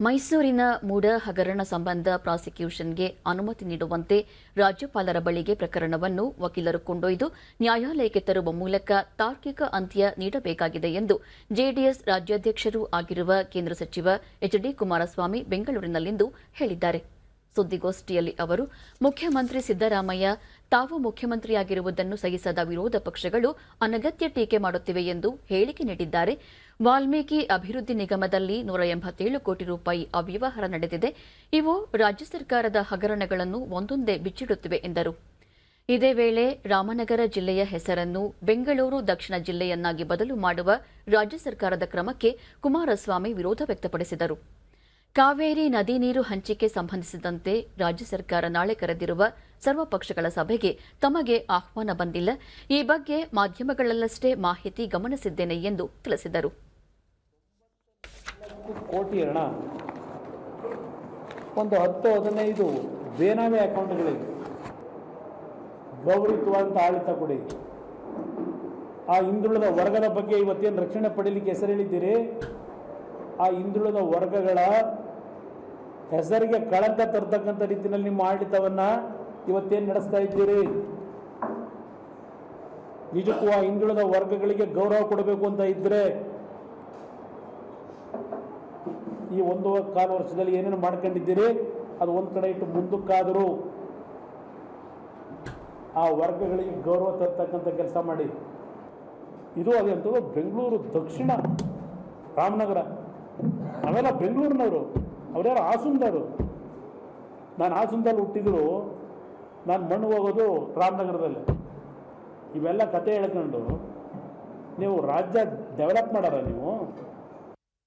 ಮೈಸೂರಿನ ಮೂಡ ಹಗರಣ ಸಂಬಂಧ ಪ್ರಾಸಿಕ್ಯೂಷನ್ಗೆ ಅನುಮತಿ ನೀಡುವಂತೆ ರಾಜ್ಯಪಾಲರ ಬಳಿಗೆ ಪ್ರಕರಣವನ್ನು ವಕೀಲರು ಕೊಂಡೊಯ್ದು ನ್ಯಾಯಾಲಯಕ್ಕೆ ತರುವ ಮೂಲಕ ತಾರ್ಕಿಕ ಅಂತ್ಯ ನೀಡಬೇಕಾಗಿದೆ ಎಂದು ಜೆಡಿಎಸ್ ರಾಜ್ಯಾಧ್ಯಕ್ಷರೂ ಆಗಿರುವ ಕೇಂದ್ರ ಸಚಿವ ಎಚ್ ಡಿ ಕುಮಾರಸ್ವಾಮಿ ಬೆಂಗಳೂರಿನಲ್ಲಿಂದು ಹೇಳಿದ್ದಾರೆ. ಸುದ್ದಿಗೋಷ್ಠಿಯಲ್ಲಿ ಅವರು, ಮುಖ್ಯಮಂತ್ರಿ ಸಿದ್ದರಾಮಯ್ಯ ತಾವು ಮುಖ್ಯಮಂತ್ರಿಯಾಗಿರುವುದನ್ನು ಸಹಿಸದ ವಿರೋಧ ಪಕ್ಷಗಳು ಅನಗತ್ಯ ಟೀಕೆ ಮಾಡುತ್ತಿವೆ ಎಂದು ಹೇಳಿಕೆ ನೀಡಿದ್ದಾರೆ. ವಾಲ್ಮೀಕಿ ಅಭಿವೃದ್ಧಿ ನಿಗಮದಲ್ಲಿ ನೂರ ಎಂಬತ್ತೇಳು ಕೋಟಿ ರೂಪಾಯಿ ಅವ್ಯವಹಾರ ನಡೆದಿದೆ. ಇವು ರಾಜ್ಯ ಸರ್ಕಾರದ ಹಗರಣಗಳನ್ನು ಒಂದೊಂದೇ ಬಿಚ್ಚಿಡುತ್ತಿವೆ ಎಂದರು. ಇದೇ ವೇಳೆ ರಾಮನಗರ ಜಿಲ್ಲೆಯ ಹೆಸರನ್ನು ಬೆಂಗಳೂರು ದಕ್ಷಿಣ ಜಿಲ್ಲೆಯನ್ನಾಗಿ ಬದಲು ಮಾಡುವ ರಾಜ್ಯ ಸರ್ಕಾರದ ಕ್ರಮಕ್ಕೆ ಕುಮಾರಸ್ವಾಮಿ ವಿರೋಧ ವ್ಯಕ್ತಪಡಿಸಿದರು. ಕಾವೇರಿ ನದಿ ನೀರು ಹಂಚಿಕೆ ಸಂಬಂಧಿಸಿದಂತೆ ರಾಜ್ಯ ಸರ್ಕಾರ ನಾಳೆ ಕರೆದಿರುವ ಸರ್ವಪಕ್ಷಗಳ ಸಭೆಗೆ ತಮಗೆ ಆಹ್ವಾನ ಬಂದಿಲ್ಲ. ಈ ಬಗ್ಗೆ ಮಾಧ್ಯಮಗಳಲ್ಲಷ್ಟೇ ಮಾಹಿತಿ ಗಮನಿಸಿದ್ದೇನೆ ಎಂದು ತಿಳಿಸಿದರು. ಒಂದು ಹತ್ತು ಹದಿನೈದು ಬೇನಾಮಿ ಅಕೌಂಟ್ಗಳಿಗೆ ಗೌರವಿತವಾದಂಥ ಆಡಳಿತ ಕೊಡಿ. ಆ ಹಿಂದುಳಿದ ವರ್ಗದ ಬಗ್ಗೆ ಇವತ್ತೇನು ರಕ್ಷಣೆ ಪಡೀಲಿಕ್ಕೆ ಹೆಸರು ಹೇಳಿದ್ದೀರಿ ಆ ಹಿಂದುಳಿದ ವರ್ಗಗಳ ಹೆಸರಿಗೆ ಕಳಂಕ ತರ್ತಕ್ಕಂಥ ರೀತಿಯಲ್ಲಿ ನಿಮ್ಮ ಆಡಳಿತವನ್ನು ಇವತ್ತೇನು ನಡೆಸ್ತಾ ಇದ್ದೀರಿ? ನಿಜಕ್ಕೂ ಆ ಹಿಂದುಳಿದ ವರ್ಗಗಳಿಗೆ ಗೌರವ ಕೊಡಬೇಕು ಅಂತ ಇದ್ದರೆ ಈ ಒಂದು ಕಾಲು ವರ್ಷದಲ್ಲಿ ಏನೇನು ಮಾಡ್ಕೊಂಡಿದ್ದೀರಿ? ಅದು ಒಂದು ಕಡೆ ಇಟ್ಟು ಮುಂದಕ್ಕಾದರೂ ಆ ವರ್ಗಗಳಿಗೆ ಗೌರವ ತರ್ತಕ್ಕಂಥ ಕೆಲಸ ಮಾಡಿ. ಇದು ಅದಂತೂ ಬೆಂಗಳೂರು ದಕ್ಷಿಣ ರಾಮನಗರ. ನಾವೆಲ್ಲ ಬೆಂಗಳೂರಿನವರು. ಅವರ್ಯಾರು ಹಾಸನದವರು ನಾನು ಹಾಸನದಲ್ಲಿ ಹುಟ್ಟಿದ್ರು, ನಾನು ಮಣ್ಣು ಹೋಗೋದು ರಾಮನಗರದಲ್ಲಿ. ಇವೆಲ್ಲ ಕತೆ ಹೇಳ್ಕೊಂಡು ನೀವು ರಾಜ್ಯ ಡೆವಲಪ್ ಮಾಡಾರ ನೀವು?